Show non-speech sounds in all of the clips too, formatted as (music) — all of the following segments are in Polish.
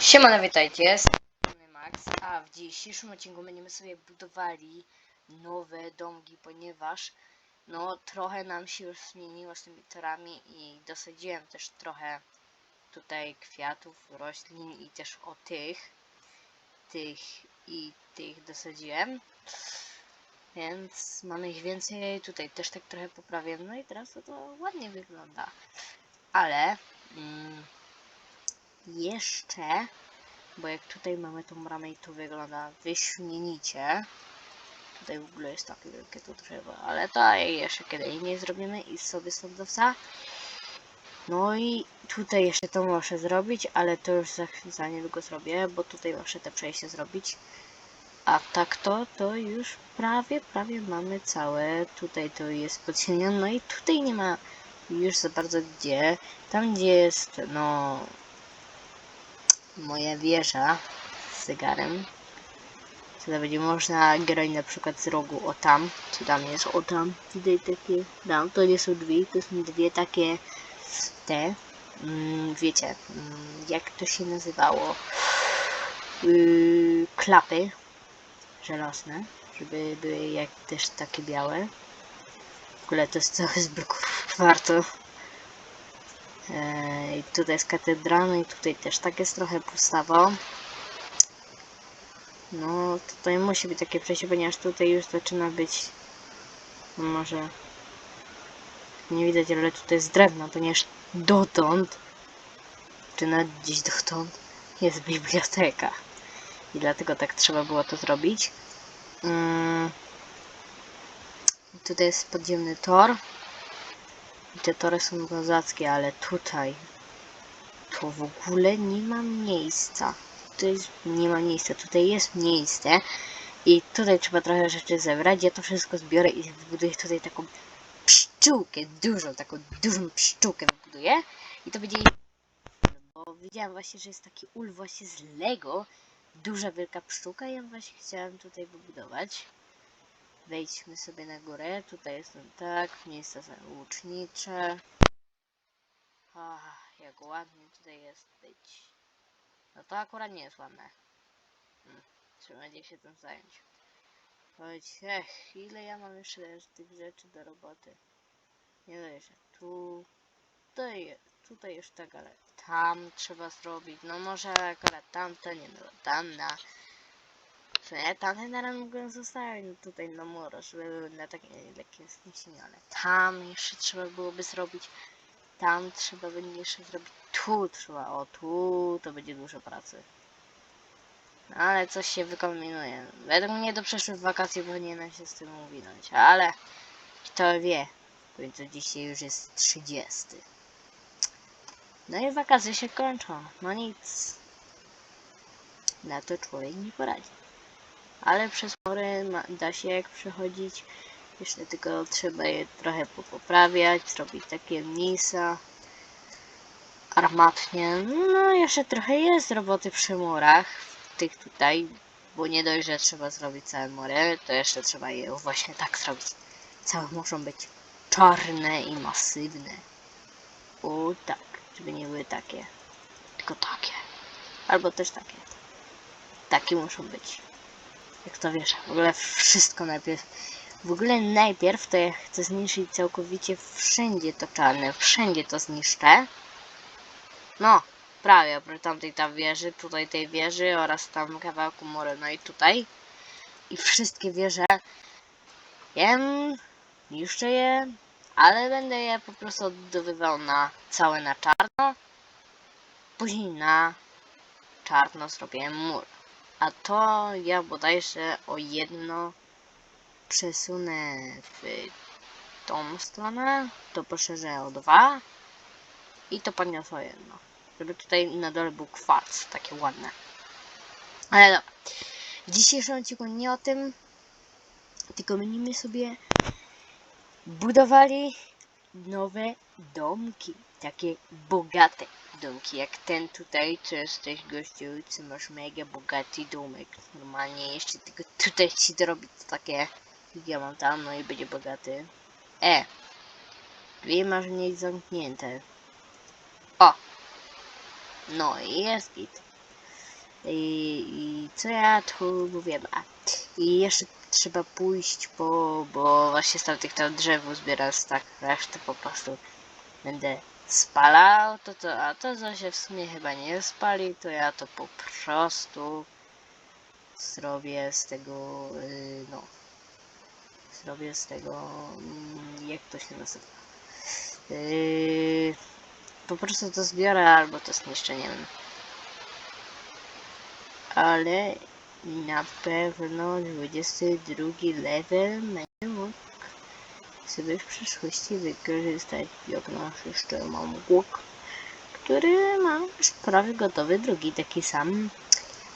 Siemano, witajcie, jestem Max, a w dzisiejszym odcinku będziemy sobie budowali nowe domki, ponieważ no trochę nam się już zmieniło z tymi torami i dosadziłem też trochę tutaj kwiatów, roślin i też o tych, tych i tych dosadziłem. Więc mamy ich więcej, tutaj też tak trochę poprawiłem, no i teraz to, to ładnie wygląda. Ale mm, jeszcze bo jak tutaj mamy tą bramę i tu wygląda wyśmienicie. Tutaj w ogóle jest takie wielkie to drzewo, ale to jeszcze kiedy indziej zrobimy i sobie sądowca. No i tutaj jeszcze to muszę zrobić, ale to już za, za niedługo zrobię, bo tutaj muszę te przejście zrobić. A tak to, to już prawie, prawie mamy całe. Tutaj to jest podcienione, no i tutaj nie ma już za bardzo gdzie. Tam gdzie jest, no, moja wieża z zegarem. Tutaj będzie można grać na przykład z rogu o tam, co tam jest o tam. Tutaj takie, tam to nie są drzwi, to są dwie takie te, mm, wiecie, mm, jak to się nazywało, yy, klapy żelazne, żeby były jak też takie białe. W ogóle to jest cały z bloków warto. I tutaj jest katedra, no i tutaj też tak jest trochę pustawo. No, tutaj musi być takie przejście, ponieważ tutaj już zaczyna być no może nie widać, ale tutaj jest drewno, ponieważ dotąd czy nawet gdzieś dotąd jest biblioteka. I dlatego tak trzeba było to zrobić. Mm. Tutaj jest podziemny tor. I te tory są kozackie, ale tutaj to w ogóle nie ma miejsca. Tutaj nie ma miejsca, tutaj jest miejsce i tutaj trzeba trochę rzeczy zebrać. Ja to wszystko zbiorę i zbuduję tutaj taką pszczółkę, dużą, taką dużą pszczółkę wybuduję i to będzie bo widziałam właśnie, że jest taki ul właśnie z Lego, duża wielka pszczółka i ja właśnie chciałam tutaj wybudować. Wejdźmy sobie na górę. Tutaj jestem tak, miejsca łucznicze. Ach, jak ładnie tutaj jest być. No to akurat nie jest ładne. Hmm, trzeba będzie się tym zająć. Chodź, ech, ile ja mam jeszcze tych rzeczy do roboty. Nie wierzę. Tu, tutaj, tutaj już tak, ale tam trzeba zrobić. No może akurat tamto, nie no, tam na że tamte na razie mogłem zostawić tutaj na muro, żeby były na takie lekkie zniesienie, ale tam jeszcze trzeba byłoby zrobić, tam trzeba będzie jeszcze zrobić, tu trzeba, o tu to będzie dużo pracy. No ale coś się wykombinuje. Według mnie do przyszłych wakacji powinienem się z tym uwinąć, ale kto wie, w końcu dzisiaj już jest 30. No i wakacje się kończą, no nic. Na to człowiek nie poradzi ale przez pory da się jak przechodzić. Jeszcze tylko trzeba je trochę poprawiać, zrobić takie mniejsza armatnie. No jeszcze trochę jest roboty przy murach, tych tutaj, bo nie dość, że trzeba zrobić całe mury, to jeszcze trzeba je właśnie tak zrobić. Całe muszą być czarne i masywne. O tak, żeby nie były takie, tylko takie. Albo też takie. Takie muszą być jak to wiesz, w ogóle wszystko najpierw. W ogóle najpierw to ja chcę zniszczyć całkowicie wszędzie to czarne, wszędzie to zniszczę. No, prawie oprócz tamtej tam wieży, tutaj tej wieży oraz tam kawałku mury, no i tutaj. I wszystkie wieże jem, niszczę je, ale będę je po prostu odbudowywał na całe na czarno. Później na czarno zrobię mur. A to ja bodajże o jedno przesunę w tą stronę, to poszerzę o dwa i to podniosę o jedno. Żeby tutaj na dole był kwarc, takie ładne. Ale dobra. W dzisiejszym odcinku nie o tym, tylko będziemy sobie budowali nowe domki, takie bogate domki, jak ten tutaj, co jesteś gościu, co masz mega bogaty domek, normalnie jeszcze tylko tutaj ci dorobić takie, ja mam tam, no i będzie bogaty. E, dwie masz mniej zamknięte. O, no i jest git. I, i co ja tu mówię? A, I jeszcze trzeba pójść po, bo właśnie z tamtych tam drzewów zbierać tak resztę po prostu będę spalał, to to, a to co się w sumie chyba nie spali, to ja to po prostu zrobię z tego, yy, no, zrobię z tego, mm, jak to się nazywa, yy, po prostu to zbiorę albo to zniszczę, nie wiem. Ale na pewno 22 level sobie w przyszłości wykorzystać nasz jeszcze mam łuk, który mam już prawie gotowy, drugi taki sam.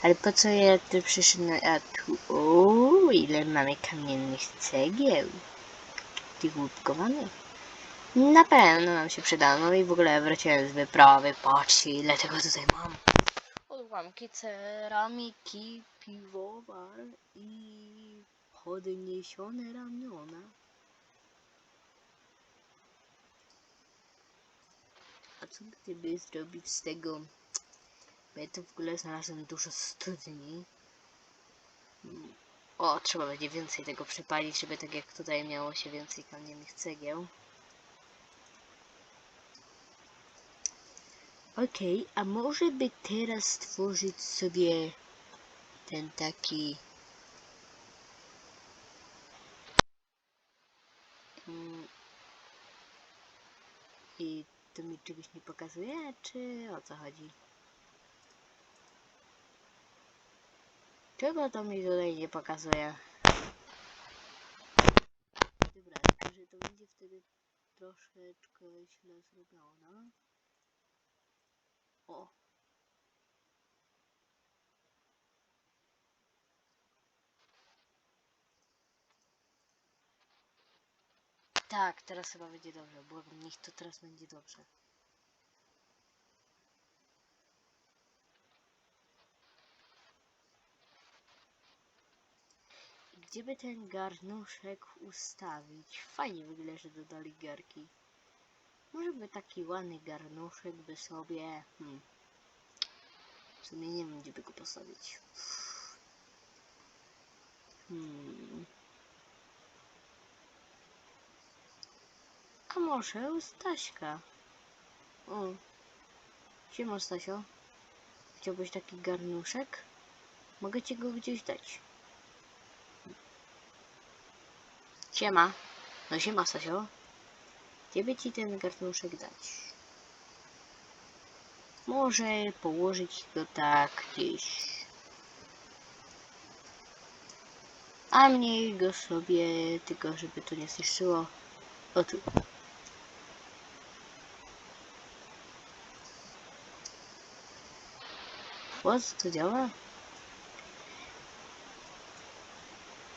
Ale po co ja tu przyszedłem, a tu, o, ile mamy kamiennych cegieł, tych łupkowanych. Na pewno nam się przyda, no i w ogóle wróciłem z wyprawy, patrzcie ile tego tutaj mam. Odłamki ceramiki, piwowar i podniesione ramiona. A co gdyby zrobić z tego? Bo ja tu w ogóle znalazłem dużo studni. O, trzeba będzie więcej tego przepalić, żeby tak jak tutaj miało się więcej kamiennych cegieł. Okej, a może by teraz stworzyć sobie ten taki... Mm, I to mi czegoś nie pokazuje, czy o co chodzi? Czego to mi tutaj nie pokazuje? Dobra, że to będzie wtedy troszeczkę źle zrobione. O. Tak, teraz chyba będzie dobrze. Błagam, niech to teraz będzie dobrze. Gdzie by ten garnuszek ustawić? Fajnie wygląda, że dodali garki. Może by taki ładny garnuszek by sobie... Hmm. W sumie nie wiem, gdzie by go postawić. Hmm. A może u Staśka? O. Siema Stasio. Chciałbyś taki garnuszek? Mogę ci go gdzieś dać. Siema. No siema Stasio. Gdzie by ci ten garnuszek dać? Może położyć go tak gdzieś. A mniej go sobie, tylko żeby to nie zniszczyło. O tu. What? To działa?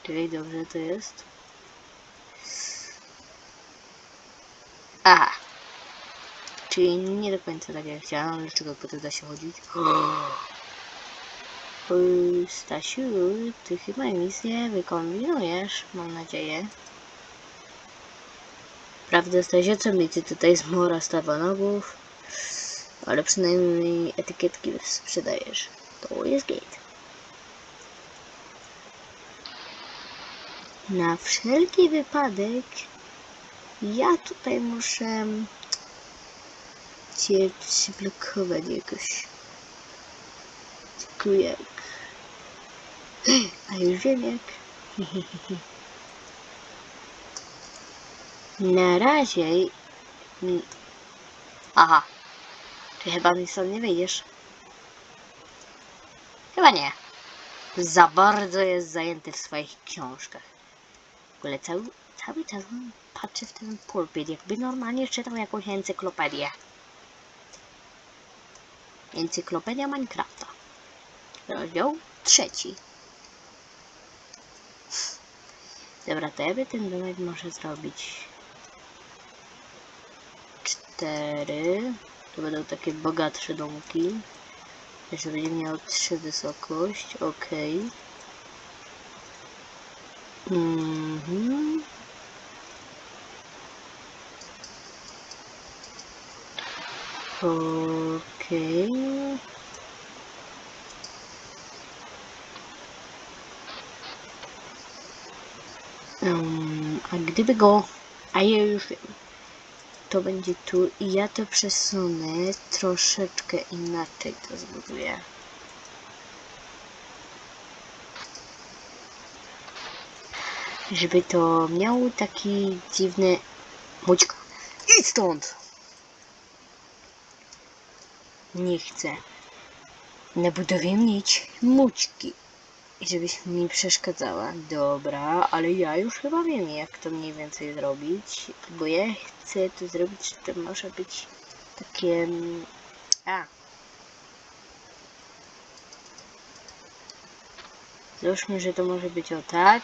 Czyli dobrze to jest. Aha. Czyli nie do końca tak jak chciałam, ale czego potem da się chodzić? Oj, Stasiu, ty chyba nic nie wykombinujesz, mam nadzieję. Prawda, Stasiu, co mi ty tutaj z mora stawanogów? Ale przynajmniej etykietki sprzedajesz. To jest gate. Na wszelki wypadek ja tutaj muszę cię przyblokować jakoś. Tylko jak? A już wiem jak. (laughs) Na razie... Aha. Ty chyba mi stąd nie wyjdziesz. Chyba nie. Za bardzo jest zajęty w swoich książkach. W ogóle cały, cały czas patrzę w ten pulpit, jakby normalnie czytał jakąś encyklopedię. Encyklopedia Minecrafta. Rozdział trzeci. Dobra, to ja by ten domek może zrobić. Cztery. To będą takie bogatsze domki. Jeszcze będzie miał trzy wysokość. Ok. Mhm. Okej. Okej. Okay. Um, a gdyby go... A ja już wiem. To będzie tu i ja to przesunę troszeczkę inaczej to zbuduję. Żeby to miało taki dziwny... Mućko. I stąd! Nie chcę. Na budowie mieć mućki. Żebyś mi przeszkadzała. Dobra, ale ja już chyba wiem, jak to mniej więcej zrobić. Bo ja chcę to zrobić, to może być takie... mm, A. Załóżmy, że to może być o tak.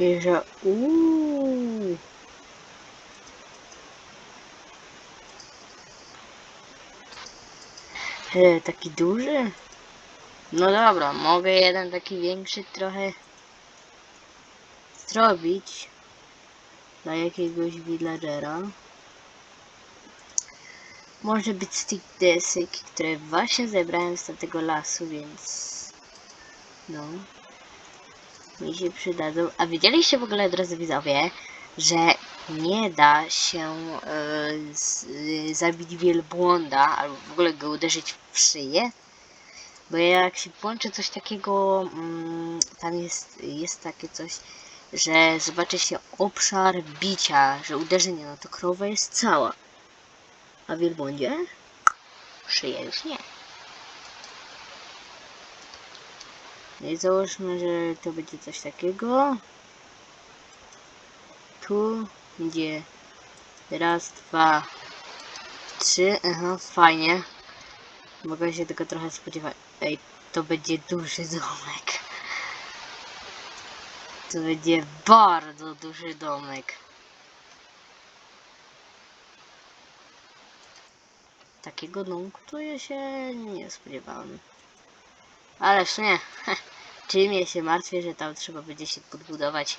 I że... Uuu. E, taki duży? No dobra, mogę jeden taki większy trochę zrobić dla jakiegoś villagera. Może być z tych desek, które właśnie zebrałem z tego lasu, więc no mi się przydadzą. A wiedzieliście w ogóle, drodzy widzowie, że nie da się e, z, zabić wielbłąda albo w ogóle go uderzyć w szyję? Bo jak się włączy coś takiego, mm, tam jest, jest takie coś, że zobaczy się obszar bicia, że uderzenie, no to krowa jest cała. A w wielbłądzie? Szyja już nie. No i załóżmy, że to będzie coś takiego. Tu będzie raz, dwa, trzy. Aha, fajnie. Mogę się tego trochę spodziewać. Ej, to będzie duży domek. To będzie bardzo duży domek. Takiego domku to ja się nie spodziewałem. Ale w sumie, (laughs) czym ja się martwię, że tam trzeba będzie się podbudować.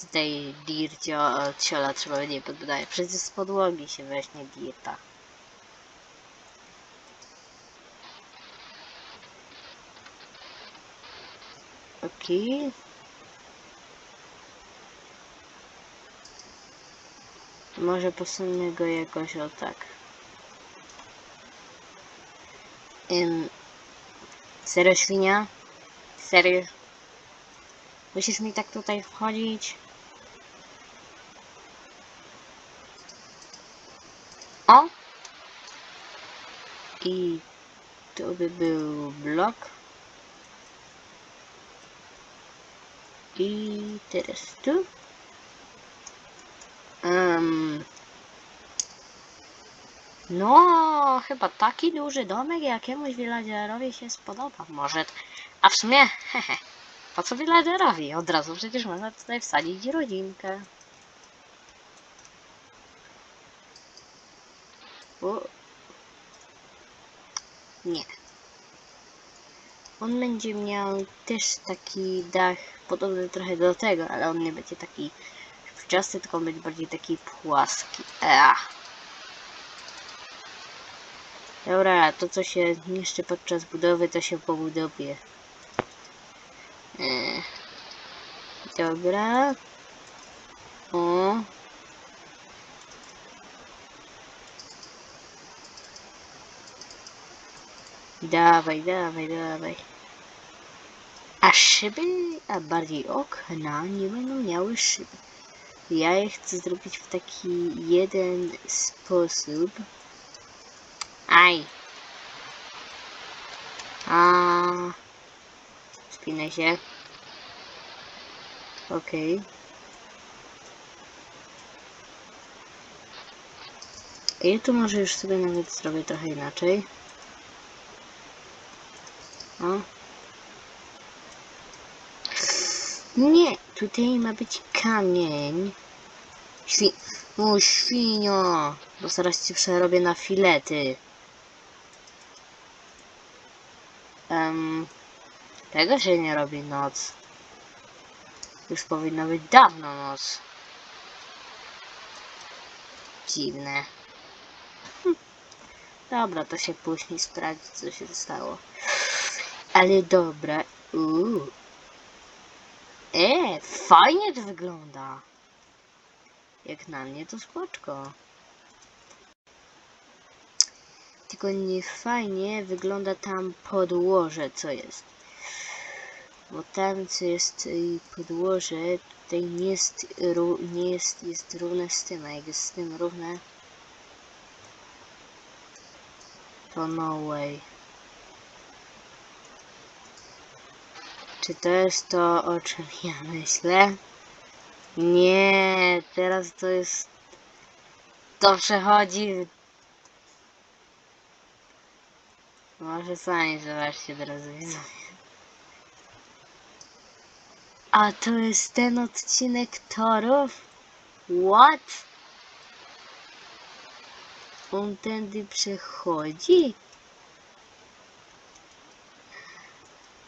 Tutaj dircio od siola trzeba będzie podbudować. Przecież z podłogi się weźmie dirta. Okej. Może posunę go jakoś o tak. Ym, serio świnia? Serio? Musisz mi tak tutaj wchodzić? O! I to by był blok. I teraz tu. Em, no, chyba taki duży domek jakiemuś villagerowi się spodoba. Może. A w sumie, hehe, po co villagerowi? Od razu przecież można tutaj wsadzić rodzinkę. O. Nie. On będzie miał też taki dach podobny trochę do tego, ale on nie będzie taki szpiczasty, tylko on będzie bardziej taki płaski. Ea. Dobra, to co się niszczy podczas budowy, to się po budowie. Dobra. O. Dawaj, dawaj, dawaj. A szyby, a bardziej okna nie będą miały szyby. Ja je chcę zrobić w taki jeden sposób. Aj. A. Spinaj się. Okej. I tu może już sobie nawet zrobię trochę inaczej. Nie, tutaj ma być kamień. Świ... O, świnio! Bo zaraz ci przerobię na filety. Um, tego się nie robi noc. Już powinno być dawno noc. Dziwne. Hm. Dobra, to się później sprawdzi, co się stało. Ale dobra. Uuu. E, fajnie to wygląda. Jak na mnie to spoczko. Tylko nie fajnie wygląda tam podłoże, co jest. Bo tam, co jest y, podłoże, tutaj nie jest, nie jest, jest równe z tym, a jak jest z tym równe, to no way. Czy to jest to, o czym ja myślę? Nie, teraz to jest. To przechodzi. Może sami zobaczcie teraz widzowie. A to jest ten odcinek torów? What? On tędy przechodzi?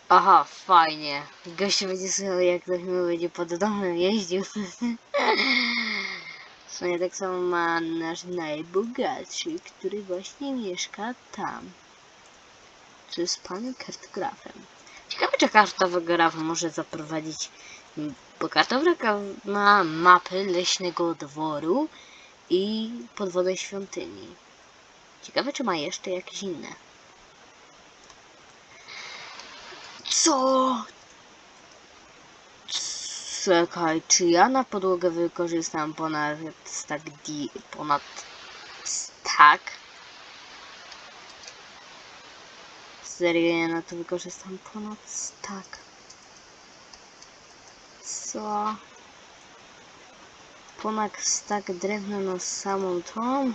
Aha, fajnie. Gościu będzie słuchał jak ktoś mu będzie pod domem jeździł. (laughs) W sumie tak samo ma nasz najbogatszy, który właśnie mieszka tam. Czy z panem kartografem. Ciekawe, czy kartograf może zaprowadzić, bo kartograf ma mapy leśnego dworu i podwodnej świątyni. Ciekawe, czy ma jeszcze jakieś inne. Co? Czekaj, czy ja na podłogę wykorzystam ponad stack D, ponad stack? Serio, ja na to wykorzystam ponad stack. Co? Ponad stack drewna na samą tą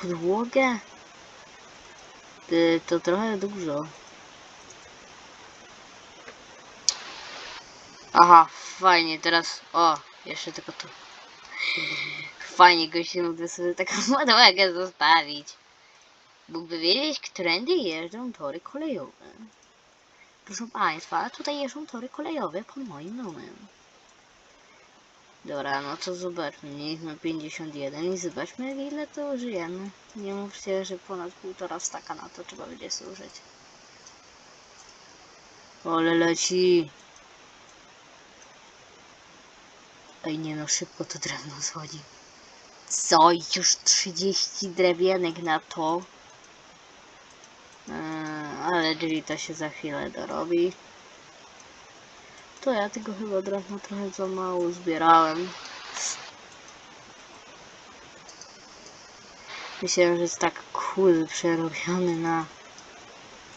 podłogę? Ty, To trochę dużo. Aha, fajnie, teraz. O, jeszcze tylko tu. Fajnie, gościu mógłby sobie taką (laughs) podłogę zostawić. Mógłby wiedzieć, którędy jeżdżą tory kolejowe. Proszę Państwa, tutaj jeżdżą tory kolejowe pod moim domem. Dobra, no to zobaczmy. Mieliśmy 51 i zobaczmy, ile to żyjemy. Nie mówcie, że ponad półtora staka na to trzeba będzie służyć. Ole leci. Ej, nie no, szybko to drewno schodzi. Co? Już 30 drewienek na to? Eee, ale drzwi to się za chwilę dorobi. To ja tego chyba drewna trochę za mało zbierałem. Myślałem, że jest tak cool przerobiony na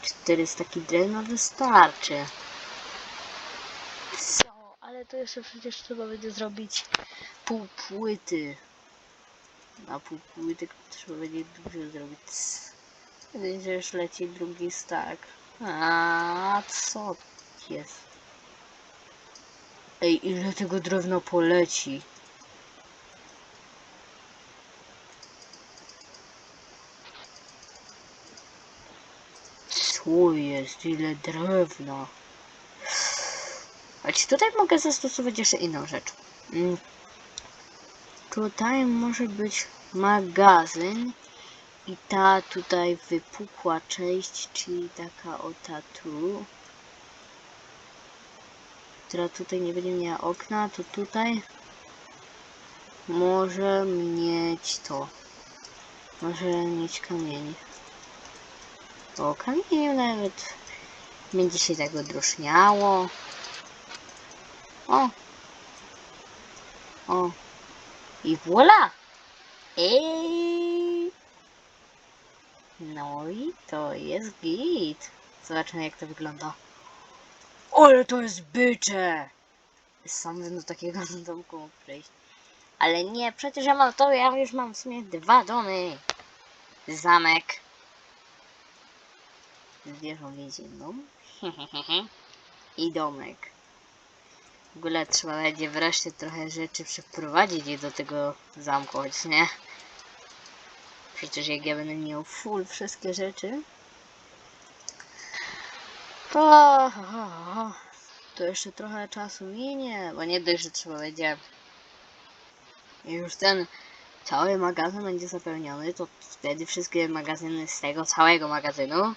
400 taki drewna wystarczy. Ale to jeszcze przecież trzeba będzie zrobić pół płyty. Na pół płyty trzeba będzie dużo zrobić. Już leci drugi stack. A co jest? Ej, ile tego drewna poleci? Co jest? Ile drewna? Choć tutaj mogę zastosować jeszcze inną rzecz. Mm. Tutaj może być magazyn i ta tutaj wypukła część, czyli taka o ta tu, która tutaj nie będzie miała okna, to tutaj może mieć to. Może mieć kamień. O, kamieniem nawet będzie się tak odrożniało. O! O! I voila! Ej! No i to jest git. Zobaczmy jak to wygląda. Ale to jest bycze! Bym do takiego (laughs) domku przejść. Ale nie, przecież ja mam to, ja już mam w sumie dwa domy. Zamek. Z wieżą więzienną. (laughs) I domek. W ogóle trzeba będzie wreszcie trochę rzeczy przeprowadzić je do tego zamku, choć nie. Przecież jak ja będę miał full wszystkie rzeczy, to, to jeszcze trochę czasu minie, bo nie dość, że trzeba będzie już ten cały magazyn będzie zapełniony, to wtedy wszystkie magazyny z tego całego magazynu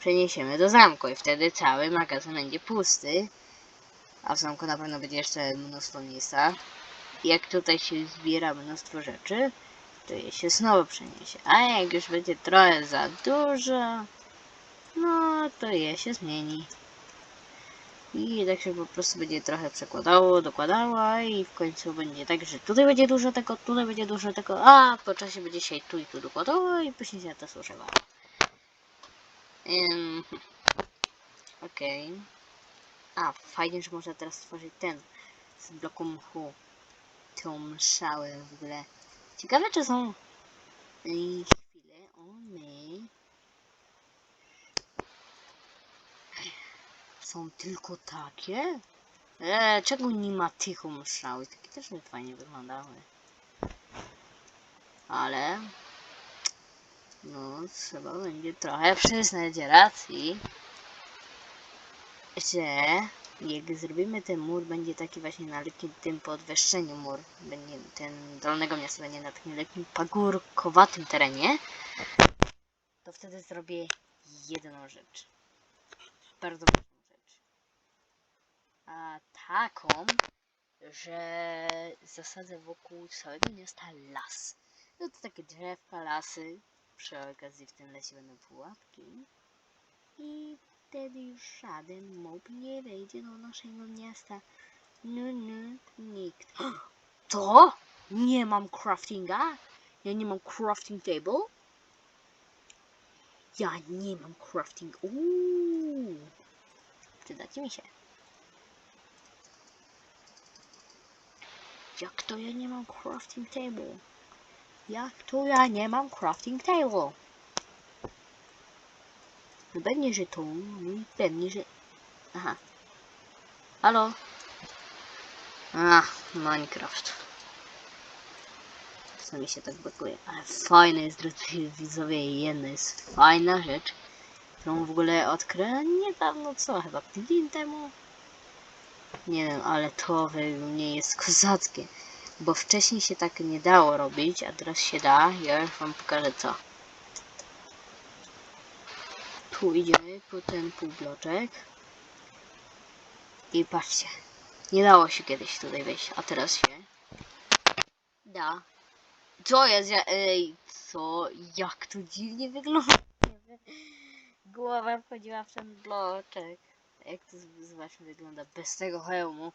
przeniesiemy do zamku i wtedy cały magazyn będzie pusty, A w zamku na pewno będzie jeszcze mnóstwo miejsca. Jak tutaj się zbiera mnóstwo rzeczy, to je się znowu przeniesie. A jak już będzie trochę za dużo, no to je się zmieni. I tak się po prostu będzie trochę przekładało, dokładało i w końcu będzie tak, że tutaj będzie dużo tego, tutaj będzie dużo tego, a po czasie będzie się tu i tu dokładało i później się to zużywało. Ym, Okej. A, fajnie, że można teraz stworzyć ten z bloku mchu. Tą mszałę w ogóle. Ciekawe, czy są... Ej, chwilę, o my... Są tylko takie? Eee, czego nie ma tych mszały? Takie też by fajnie wyglądały. Ale... No, trzeba będzie trochę przyznać racji, że jak zrobimy ten mur, będzie taki właśnie na lekkim tym podwyższeniu mur. Będzie ten dolnego miasta będzie na takim lekkim pagórkowatym terenie. To wtedy zrobię jedną rzecz. Bardzo ważną rzecz. A taką, że zasadzę wokół całego miasta las. No to takie drzewka, lasy. Przy okazji w tym lesie będą pułapki. I wtedy już żaden mob nie wejdzie do naszego miasta. No, no, nikt. (gasps) To? Nie mam craftinga? Ja nie mam crafting table? Ja nie mam crafting. Uuu. Przydacie mi się. Jak to ja nie mam crafting table? Jak to ja nie mam crafting table? Pewnie, że. No i pewnie, że... Aha. Halo? Ach, Minecraft. Czasami się tak blokuje. Ale fajne jest, drodzy widzowie, jedna jest fajna rzecz, którą w ogóle odkryłem niedawno, co, chyba tydzień temu? Nie wiem, ale to według mnie jest kozackie. Bo wcześniej się tak nie dało robić, a teraz się da. Ja już wam pokażę co. Tu idziemy po ten półbloczek. I patrzcie. Nie dało się kiedyś tutaj wejść, a teraz się da. Co jest? Ja, ej, co? Jak to dziwnie wygląda? Głowa wchodziła w ten bloczek. Jak to zobaczmy wygląda bez tego hełmu.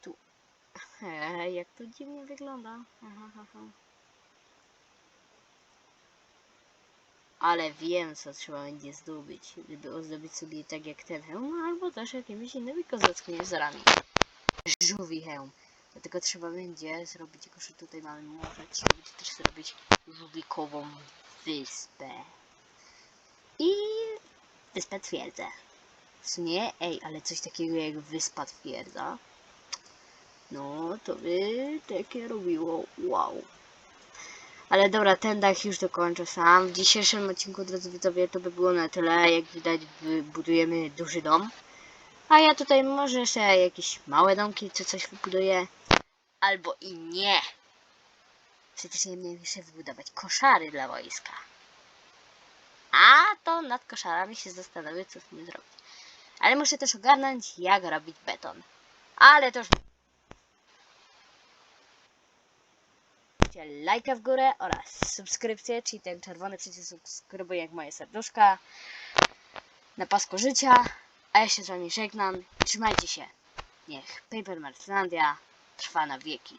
Tu... Ej, jak to dziwnie wygląda. Aha, aha. Ale wiem, co trzeba będzie zdobyć, żeby ozdobić sobie tak jak ten hełm, albo też jakimiś innymi kozackimi wzorami. Żółwi hełm. Dlatego trzeba będzie zrobić, jako że tutaj mamy morze, trzeba będzie też zrobić żółwikową wyspę. I wyspę twierdzę. W sumie, ej, ale coś takiego jak wyspa twierdza, no to by takie robiło wow. Ale dobra, ten dach już dokończę sam. W dzisiejszym odcinku, drodzy widzowie, to by było na tyle. Jak widać, budujemy duży dom. A ja tutaj może jeszcze jakieś małe domki, czy coś wybuduję. Albo i nie. Przecież miałem jeszcze wybudować koszary dla wojska. A to nad koszarami się zastanowię, co z tym zrobić. Ale muszę też ogarnąć, jak robić beton. Ale to już Dajcie lajka w górę oraz subskrypcję, czyli ten czerwony przycisk subskrybuj jak moje serduszka na pasku życia. A ja się z wami żegnam. Trzymajcie się. Niech Paper Martlandia trwa na wieki.